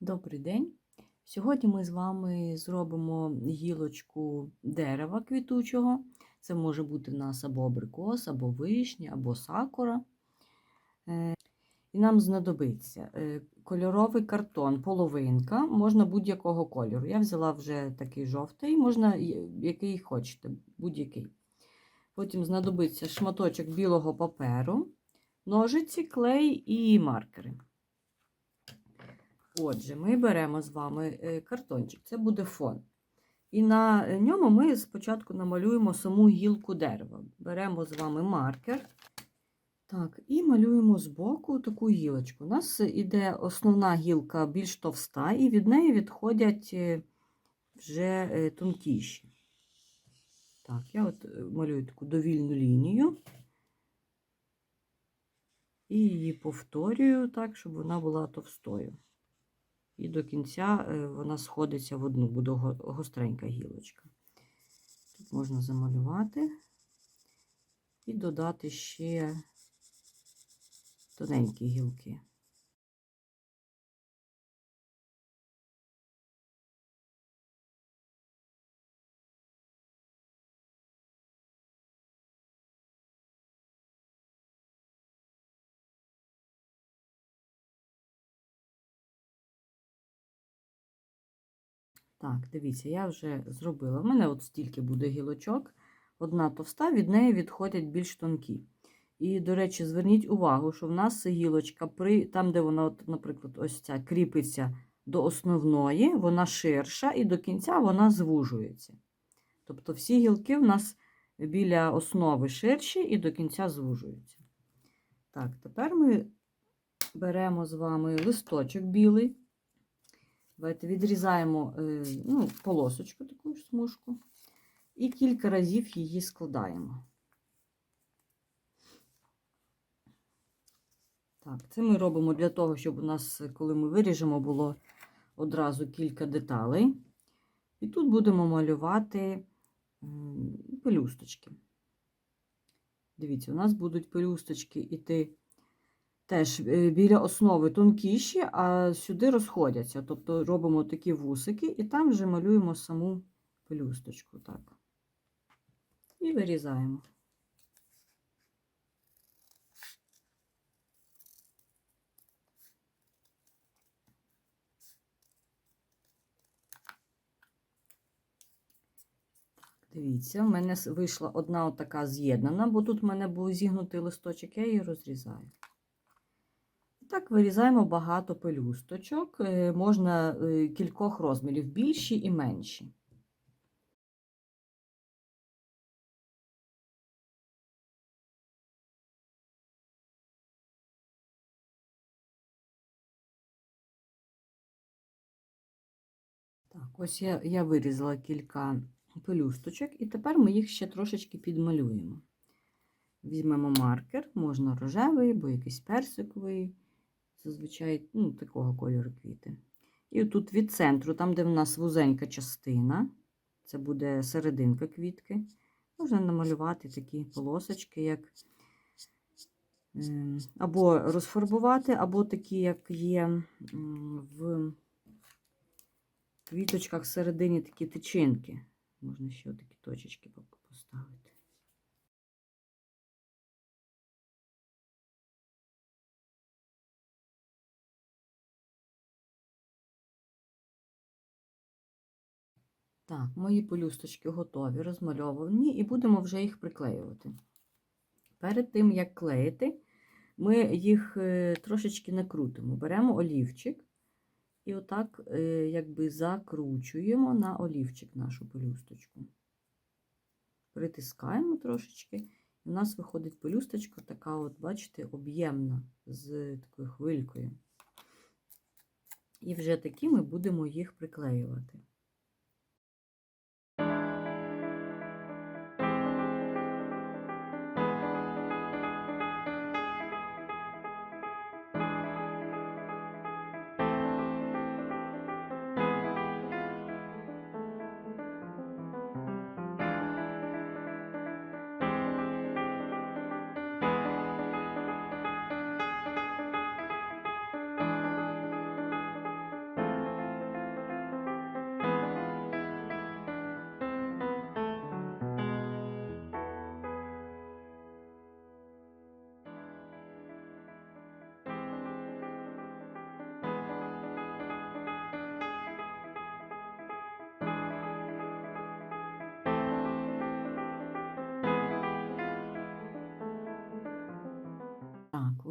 Добрий день! Сьогодні ми з вами зробимо гілочку дерева квітучого. Це може бути в нас або абрикос, або вишня, або сакура. Е, І нам знадобиться е, кольоровий картон, половинка, можна будь-якого кольору. Я взяла вже такий жовтий, можна який хочете, будь-який. Потім знадобиться шматочок білого паперу, ножиці, клей і маркери. Отже, ми беремо з вами е, картончик, це буде фон. І на е, ньому ми спочатку намалюємо саму гілку дерева. Беремо з вами маркер. Так, і малюємо збоку таку гілочку. У нас іде основна гілка більш товста, і від неї відходять е, вже тонкіші. Так, я от малюю таку довільну лінію. І її повторюю так, щоб вона була товстою. І до кінця е, вона сходиться в одну, буде гостренька гілочка. Тут можна замалювати і додати ще тоненькі гілки. Так, дивіться, я вже зробила. У мене от стільки буде гілочок. Одна товста, від неї відходять більш тонкі. І, до речі, зверніть увагу, що в нас гілочка, при, там, де вона, от, наприклад, ось ця кріпиться до основної, вона ширша, і до кінця вона звужується. Тобто всі гілки в нас біля основи ширші і до кінця звужуються. Так, тепер ми беремо з вами листочок білий. Давайте відрізаємо е, ну, полосочку, таку смужку, і кілька разів її складаємо. Так, це ми робимо для того, щоб у нас, коли ми виріжемо, було одразу кілька деталей. І тут будемо малювати пелюсточки. Дивіться, у нас будуть пелюсточки іти теж е, біля основи тонкіші, а сюди розходяться. Тобто робимо такі вусики і там вже малюємо саму пелюсточку. Так. І вирізаємо. Дивіться, в мене вийшла одна отака з'єднана, бо тут в мене був зігнутий листочок, я її розрізаю. Так вирізаємо багато пелюсточок. е, Можна е, кількох розмірів, більші і менші. Так, ось я, я вирізала кілька пелюсточок, і тепер ми їх ще трошечки підмалюємо. Візьмемо маркер, можна рожевий або якийсь персиковий, зазвичай ну, такого кольору квіти. І тут від центру, там, де в нас вузенька частина, це буде серединка квітки, можна намалювати такі полосочки, як ем, або розфарбувати, або такі, як є в квіточках всередині такі тичинки. Можна ще такі точечки поставити. Так, мої пелюсточки готові, розмальовані, і будемо вже їх приклеювати. Перед тим, як клеїти, ми їх е, трошечки накрутимо. Беремо олівчик і отак е, якби закручуємо на олівчик нашу пелюсточку. Притискаємо трошечки, і у нас виходить пелюсточка така, от, бачите, об'ємна з такою хвилькою. І вже такі ми будемо їх приклеювати.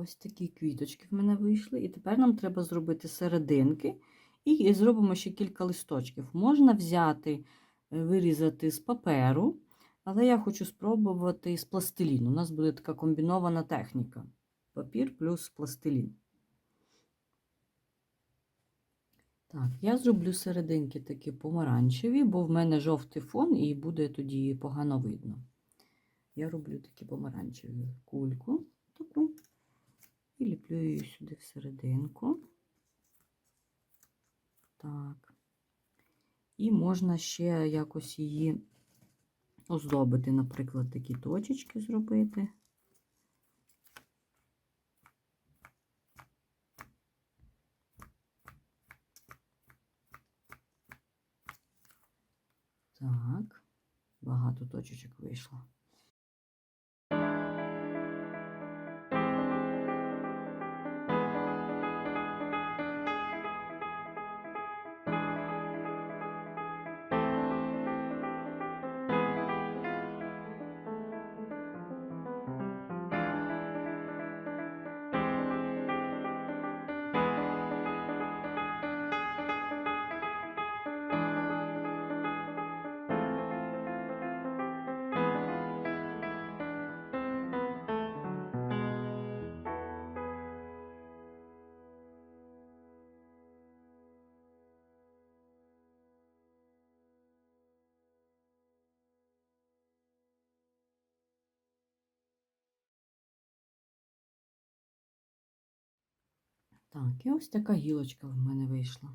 Ось такі квіточки в мене вийшли. І тепер нам треба зробити серединки і зробимо ще кілька листочків. Можна взяти, е, вирізати з паперу, але я хочу спробувати з пластиліну. У нас буде така комбінована техніка. Папір плюс пластилін. Так, я зроблю серединки такі помаранчеві, бо в мене жовтий фон і буде тоді погано видно. Я роблю такі помаранчеві кульку таку і ліплю її сюди всерединку. Так. І можна ще якось її оздобити, наприклад, такі точечки зробити. Так, багато точечок вийшло. Так, і ось така гілочка в мене вийшла.